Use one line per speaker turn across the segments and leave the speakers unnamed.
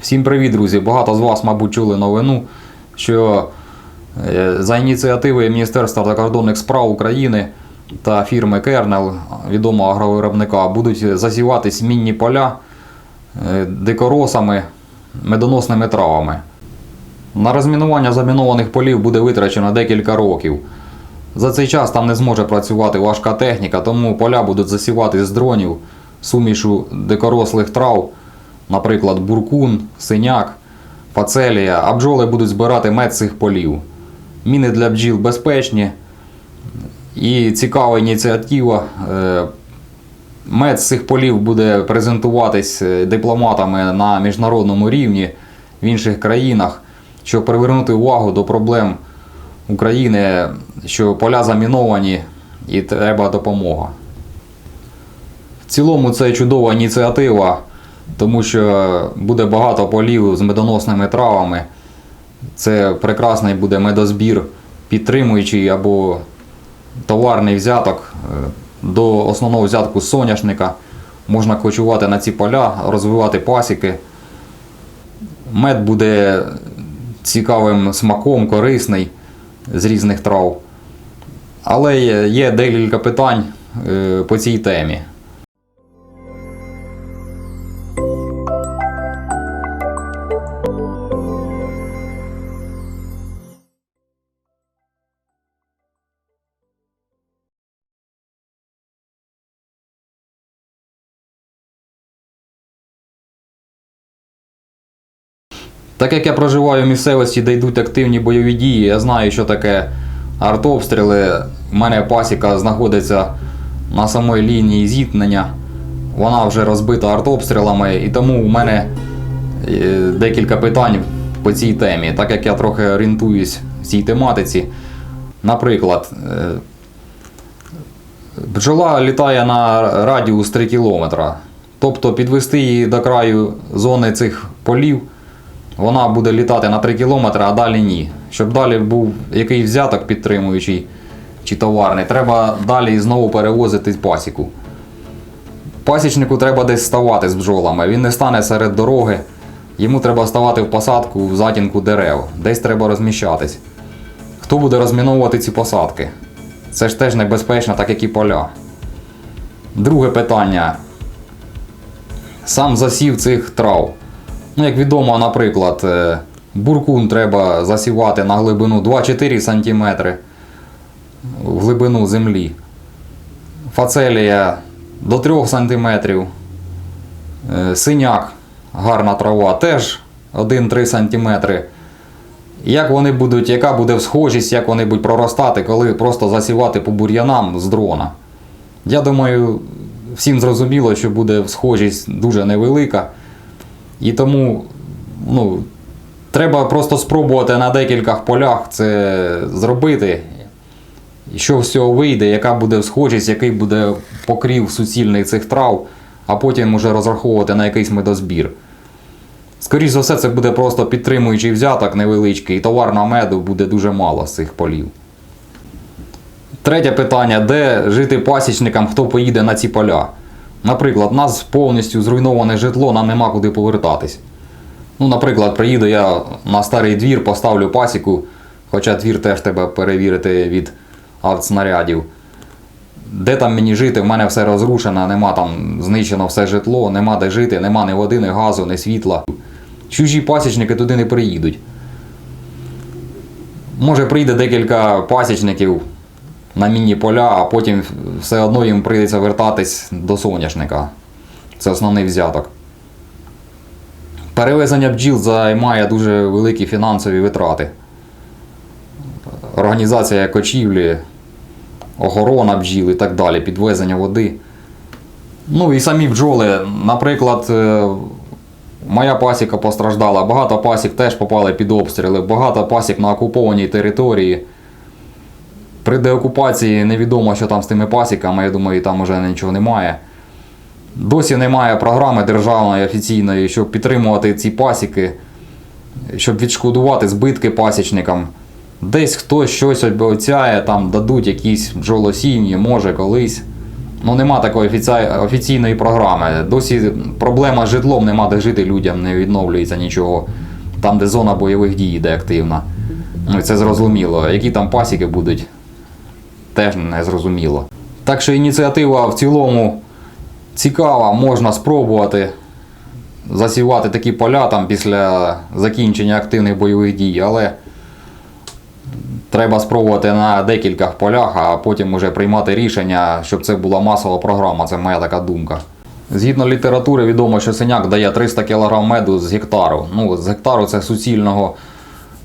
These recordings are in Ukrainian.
Всім привіт, друзі! Багато з вас, мабуть, чули новину, що е, за ініціативи Міністерства закордонних справ України та фірми Кернел, відомого агровиробника, будуть засіватись мінні поля е, дикоросами, медоносними травами. На розмінування замінованих полів буде витрачено декілька років. За цей час там не зможе працювати важка техніка, тому поля будуть засівати з дронів сумішу дикорослих трав, наприклад, буркун, синяк, фацелія, а бджоли будуть збирати мед цих полів. Міни для бджіл безпечні і цікава ініціатива. Е, Мед з цих полів буде презентуватись е, дипломатами на міжнародному рівні в інших країнах, щоб привернути увагу до проблем України, що поля заміновані і треба допомога. В цілому це чудова ініціатива, тому що буде багато полів з медоносними травами. Це прекрасний буде медозбір, підтримуючий або товарний взяток е, до основного взятку соняшника. Можна кочувати на ці поля, розвивати пасіки. Мед буде цікавим смаком, корисний з різних трав. Але є, декілька питань е, по цій темі. Так як я проживаю в місцевості, де йдуть активні бойові дії, я знаю, що таке артобстріли. У мене пасіка знаходиться на самій лінії зіткнення. Вона вже розбита артобстрілами, і тому у мене е, декілька питань по цій темі, так як я трохи орієнтуюсь в цій тематиці. Наприклад, е, бджола літає на радіус 3 км. Тобто підвести її до краю зони цих полів вона буде літати на 3 км, а далі ні. Щоб далі був який взяток підтримуючий чи товарний, треба далі знову перевозити пасіку. Пасічнику треба десь ставати з бджолами. Він не стане серед дороги. Йому треба ставати в посадку в затінку дерев. Десь треба розміщатись. Хто буде розміновувати ці посадки? Це ж теж небезпечно, так як і поля. Друге питання. Сам засів цих трав. Ну, як відомо, наприклад, е, буркун треба засівати на глибину 2-4 см в глибину землі. Фацелія до 3 см. Е, Синяк, гарна трава, теж 1-3 см. Як вони будуть, яка буде схожість, як вони будуть проростати, коли просто засівати по бур'янам з дрона? Я думаю, всім зрозуміло, що буде схожість дуже невелика. І тому ну, треба просто спробувати на декількох полях це зробити. Що з цього вийде, яка буде схожість, який буде покрів суцільний цих трав, а потім вже розраховувати на якийсь медозбір. Скоріше за все, це буде просто підтримуючий взяток невеличкий, і товарного меду буде дуже мало з цих полів. Третє питання: де жити пасічникам, хто поїде на ці поля? Наприклад, у нас повністю зруйноване житло, нам нема куди повертатись. Ну, наприклад, приїду я на старий двір, поставлю пасіку, хоча двір теж треба перевірити від артснарядів. Де там мені жити? В мене все розрушено, нема там знищено все житло, нема де жити, нема ні води, ні газу, ні світла. Чужі пасічники туди не приїдуть. Може прийде декілька пасічників на мінні поля, а потім все одно їм прийдеться вертатись до соняшника. Це основний взяток. Перевезення бджіл займає дуже великі фінансові витрати. Організація кочівлі, охорона бджіл і так далі, підвезення води. Ну і самі бджоли, наприклад, е, моя пасіка постраждала, багато пасік теж попали під обстріли, багато пасік на окупованій території. При деокупації невідомо, що там з тими пасіками, я думаю, там вже нічого немає. Досі немає програми державної офіційної, щоб підтримувати ці пасіки, щоб відшкодувати збитки пасічникам. Десь хтось щось обіцяє, там дадуть якісь бджолосім'ї, може колись. Ну, нема такої офіційної програми. Досі проблема з житлом, нема де жити людям, не відновлюється нічого. Там, де зона бойових дій йде активна. Ну, це зрозуміло. Які там пасіки будуть, теж не зрозуміло. Так що ініціатива в цілому цікава, можна спробувати засівати такі поля там після закінчення активних бойових дій, але треба спробувати на декількох полях, а потім вже приймати рішення, щоб це була масова програма. Це моя така думка. Згідно літератури, відомо, що синяк дає 300 кг меду з гектару. Ну, з гектару це суцільного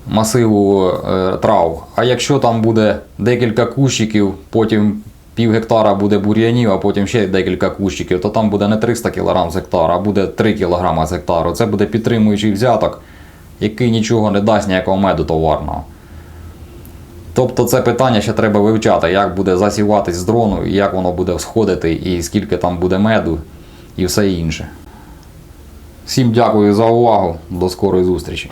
масиву е, трав. А якщо там буде декілька кущиків, потім пів гектара буде бур'янів, а потім ще декілька кущиків, то там буде не 300 кг з гектара, а буде 3 кг з гектару. Це буде підтримуючий взяток, який нічого не дасть ніякого меду товарного. Тобто це питання ще треба вивчати, як буде засіватись з дрону, як воно буде всходити, і скільки там буде меду, і все інше. Всім дякую за увагу. До скорої зустрічі.